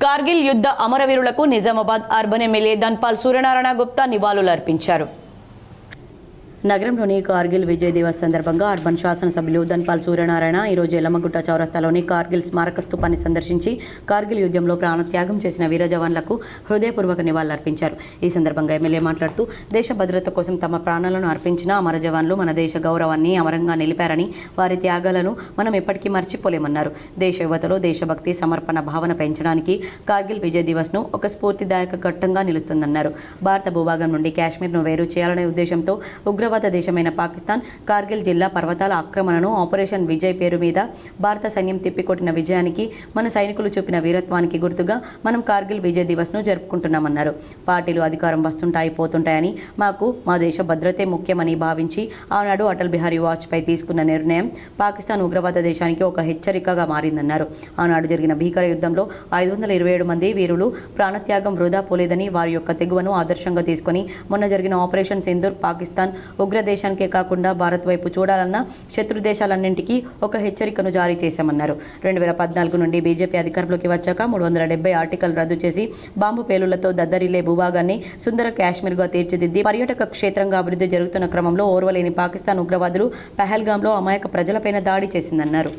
కార్గిల్ యుద్ధ అమరవీరులకు Nizamabad urban MLA Dhanpal Suryanarayana Gupta నివాళులు అర్పించారు నగరంలోని కార్గిల్ విజయ్ దివస్ సందర్భంగా అర్బన్ శాసనసభ్యులు ధన్పాల్ సూర్యనారాయణ ఈరోజు ఎల్లమగుట్ట చౌరస్తాలోని కార్గిల్ స్మారక స్థూపాన్ని సందర్శించి కార్గిల్ యుద్ధంలో ప్రాణత్యాగం చేసిన వీర జవాన్లకు హృదయపూర్వక నివాళులర్పించారు. ఈ సందర్భంగా ఎమ్మెల్యే మాట్లాడుతూ దేశ భద్రత కోసం తమ ప్రాణాలను అర్పించిన అమర జవాన్లు మన దేశ గౌరవాన్ని అమరంగా నిలిపారని వారి త్యాగాలను మనం ఎప్పటికీ మర్చిపోలేమన్నారు. దేశ యువతలో దేశభక్తి సమర్పణ భావన పెంచడానికి కార్గిల్ విజయ్ దివస్ను ఒక స్ఫూర్తిదాయక ఘట్టంగా నిలుస్తుందన్నారు. భారత భూభాగం నుండి కాశ్మీర్ను వేరు చేయాలనే ఉద్దేశంతో ఉగ్ర ఉగ్రవాద దేశమైన పాకిస్తాన్ కార్గిల్ జిల్లా పర్వతాల ఆక్రమణను ఆపరేషన్ విజయ్ పేరు మీద భారత సైన్యం తిప్పికొట్టిన విజయానికి మన సైనికులు చూపిన వీరత్వానికి గుర్తుగా మనం కార్గిల్ విజయ్ దివస్ను జరుపుకుంటున్నామన్నారు. పార్టీలు అధికారం వస్తుంటాయి పోతుంటాయని మాకు మా దేశ భద్రతే ముఖ్యమని భావించి ఆనాడు అటల్ బిహారీ వాజ్పేయి తీసుకున్న నిర్ణయం పాకిస్తాన్ ఉగ్రవాద దేశానికి ఒక హెచ్చరికగా మారిందన్నారు. ఆనాడు జరిగిన భీకర యుద్ధంలో ఐదు వందల ఇరవై ఏడు మంది వీరులు ప్రాణత్యాగం వృధా పోలేదని వారి యొక్క తెగువను ఆదర్శంగా తీసుకొని మొన్న జరిగిన ఆపరేషన్ సింధూర్ పాకిస్తాన్ ఉగ్ర దేశానికే కాకుండా భారత్ వైపు చూడాలన్న శత్రు దేశాలన్నింటికీ ఒక హెచ్చరికను జారీ చేశామన్నారు. రెండు వేల పద్నాలుగు నుండి బీజేపీ అధికారంలోకి వచ్చాక మూడు వందల డెబ్బై ఆర్టికల్ రద్దు చేసి బాంబు పేలులతో దద్దరిల్లే భూభాగాన్ని సుందర కాశ్మీర్గా తీర్చిదిద్ది పర్యాటక క్షేత్రంగా అభివృద్ధి జరుగుతున్న క్రమంలో ఓర్వలేని పాకిస్తాన్ ఉగ్రవాదులు పహల్గాంలో అమాయక ప్రజలపైన దాడి చేసిందన్నారు.